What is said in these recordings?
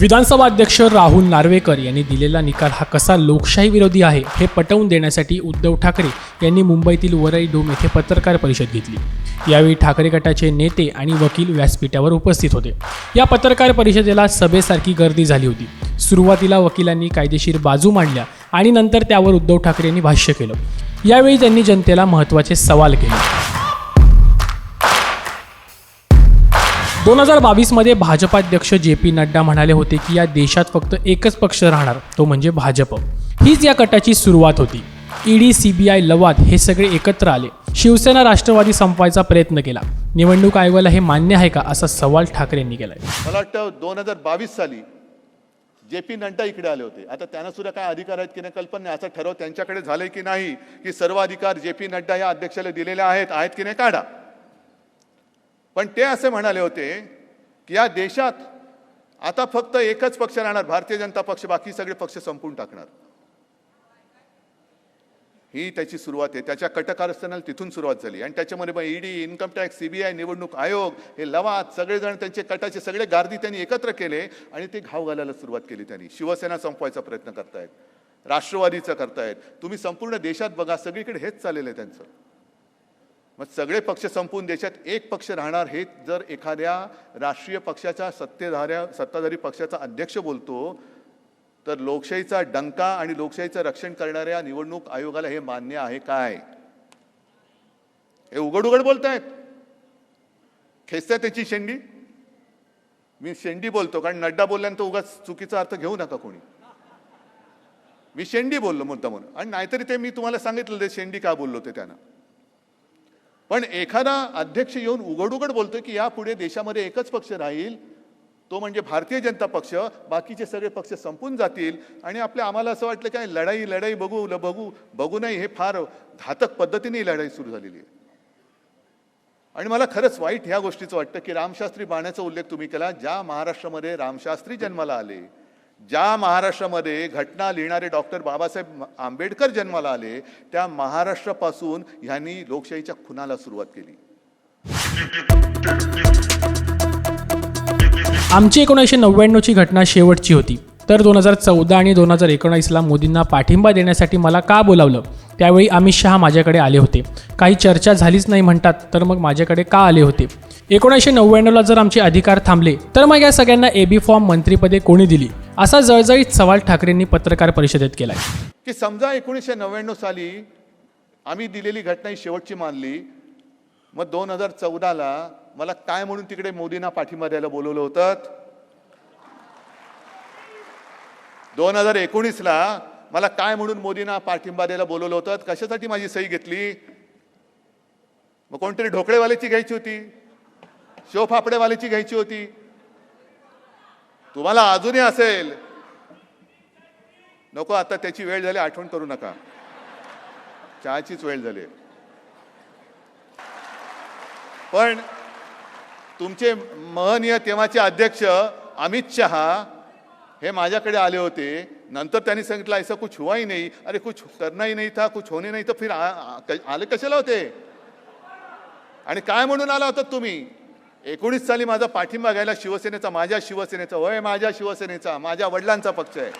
विधानसभा अध्यक्ष राहुल नार्वेकर यांनी दिलेला निकाल हा कसा लोकशाही विरोधी आहे हे पटवून देण्यासाठी उद्धव ठाकरे यांनी मुंबईतील वरई डोम येथे पत्रकार परिषद घेतली. यावेळी ठाकरे गटाचे नेते आणि वकील व्यासपीठावर उपस्थित होते. या पत्रकार परिषदेला सभेसारखी गर्दी झाली होती. सुरुवातीला वकिलांनी कायदेशीर बाजू मांडल्या आणि नंतर त्यावर उद्धव ठाकरे यांनी भाष्य केलं. यावेळी त्यांनी जनतेला महत्त्वाचे सवाल केले. दोन हजार बावीसमध्ये भाजपाध्यक्ष जे पी नड्डा म्हणाले होते की या देशात फक्त एकच पक्ष राहणार तो म्हणजे भाजप. हीच या कटाची सुरुवात होती. ईडी सीबीआय लवाद हे सगळे एकत्र आले. शिवसेना राष्ट्रवादी संपवायचा प्रयत्न केला. निवडणूक आयोगाला हे मान्य आहे का असा सवाल ठाकरे यांनी केलाय. मला वाटतं दोन हजार बावीस साली जे पी नड्डा इकडे आले होते. आता त्यांना सुद्धा काय अधिकार आहेत की नाही कल्पना नाही. असा ठराव त्यांच्याकडे झाले की नाही की सर्व अधिकार जे पी नड्डा या अध्यक्षाला दिलेले आहेत आहेत की नाही काढा. पण ते असे म्हणाले होते की या देशात आता फक्त एकच पक्ष राहणार भारतीय जनता पक्ष बाकी सगळे पक्ष संपून टाकणार. ही त्याची सुरुवात आहे. त्याच्या कटकारस्थानाला तिथून सुरुवात झाली. आणि त्याच्यामध्ये मग ईडी इन्कम टॅक्स सीबीआय निवडणूक आयोग हे लवाद सगळेजण त्यांचे कटाचे सगळे गार्दी त्यांनी एकत्र केले आणि ते घाव घालायला सुरुवात केली त्यांनी. शिवसेना संपवायचा प्रयत्न करतायत. राष्ट्रवादीचा करतायत. तुम्ही संपूर्ण देशात बघा सगळीकडे हेच चाललेलं आहे त्यांचं. मग सगळे पक्ष संपून देशात एक पक्ष राहणार हे जर एखाद्या राष्ट्रीय पक्षाच्या सत्तेधाऱ्या सत्ताधारी पक्षाचा अध्यक्ष बोलतो तर लोकशाहीचा डंका आणि लोकशाहीचं रक्षण करणाऱ्या निवडणूक आयोगाला हे मान्य आहे काय? हे उघड उघड बोलतायत. खेचताय त्याची शेंडी. मी शेंडी बोलतो कारण नड्डा बोलल्यानंतर उगाच चुकीचा अर्थ घेऊ नका कोणी. मी शेंडी बोललो मुद्दा म्हणून आणि नाहीतरी ते मी तुम्हाला सांगितलं ते शेंडी का बोललो ते त्यानं. पण एखादा अध्यक्ष येऊन उघड उघड बोलतोय की यापुढे देशामध्ये एकच पक्ष राहील तो म्हणजे भारतीय जनता पक्ष बाकीचे सगळे पक्ष संपून जातील आणि आपल्या आम्हाला असं वाटलं काय लढाई लढाई बघू ल- बघू बघू नाही हे फार घातक पद्धतीने लढाई सुरू झालेली आहे. आणि मला खरंच वाईट ह्या गोष्टीचं वाटतं की रामशास्त्री बाण्याचा उल्लेख तुम्ही केला ज्या महाराष्ट्रामध्ये रामशास्त्री जन्माला आले ज्या महाराष्ट्रामध्ये घटना लिहिणारे डॉक्टर बाबासाहेब आंबेडकर जन्माला आले त्या महाराष्ट्रापासून ह्यांनी लोकशाहीच्या खुनाला सुरुवात केली. आमची एकोणीसशे नव्याण्णवची घटना शेवटची होती. तर दोन हजार चौदा आणि दोन हजार एकोणावीसला मोदींना पाठिंबा देण्यासाठी मला का बोलावलं? त्यावेळी अमित शहा माझ्याकडे आले होते. काही चर्चा झालीच नाही म्हणतात तर मग माझ्याकडे का आले होते? एकोणीसशे नव्याण्णवला जर आमचे अधिकार थांबले तर मग या सगळ्यांना एबी फॉर्म मंत्रिपदे कोणी दिली? असा जळजळीत सवाल ठाकरेंनी पत्रकार परिषदेत केला की समजा एकोणीसशे नव्याण्णव साली आम्ही दिलेली घटना ही शेवटची मानली. मग दोन हजार चौदाला मला काय म्हणून तिकडे मोदींना पाठिंबा द्यायला बोलवलं होतं? दोन हजार एकोणीसला मला काय म्हणून मोदींना पाठिंबा द्यायला बोलवलं होतं? कशासाठी माझी सही घेतली? मग कोणतरी ढोकळेवाल्याची घ्यायची होती. शिवफापडेवाल्याची घ्यायची होती. तुम्हाला अजूनही असेल. नको आता त्याची वेळ झाली आठवण करू नका. चहाचीच वेळ झाली. पण तुमचे महनीय तेव्हाचे अध्यक्ष अमित शहा हे माझ्याकडे आले होते. नंतर त्यांनी सांगितलं ऐसा कुछ हुआ ही नाही. अरे कुछ करना ही नाही था कुछ होणे नाही तर फिर आ- आ- आले कशाला होते? आणि काय म्हणून आला होता तुम्ही? एकोणीस साली माझा पाठिंबा घ्यायला शिवसेनेचा माझ्या शिवसेनेचा होय माझ्या शिवसेनेचा माझ्या वडिलांचा पक्ष आहे.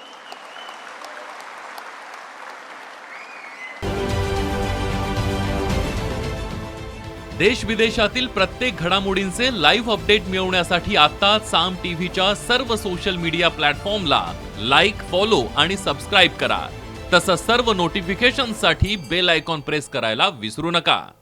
देश विदेशातील प्रत्येक घडामोडींचे लाईव्ह अपडेट मिळवण्यासाठी आता साम टीव्हीच्या सर्व सोशल मीडिया प्लॅटफॉर्मला लाईक फॉलो आणि सबस्क्राईब करा. तसंच सर्व नोटिफिकेशनसाठी बेल आयकॉन प्रेस करायला विसरू नका.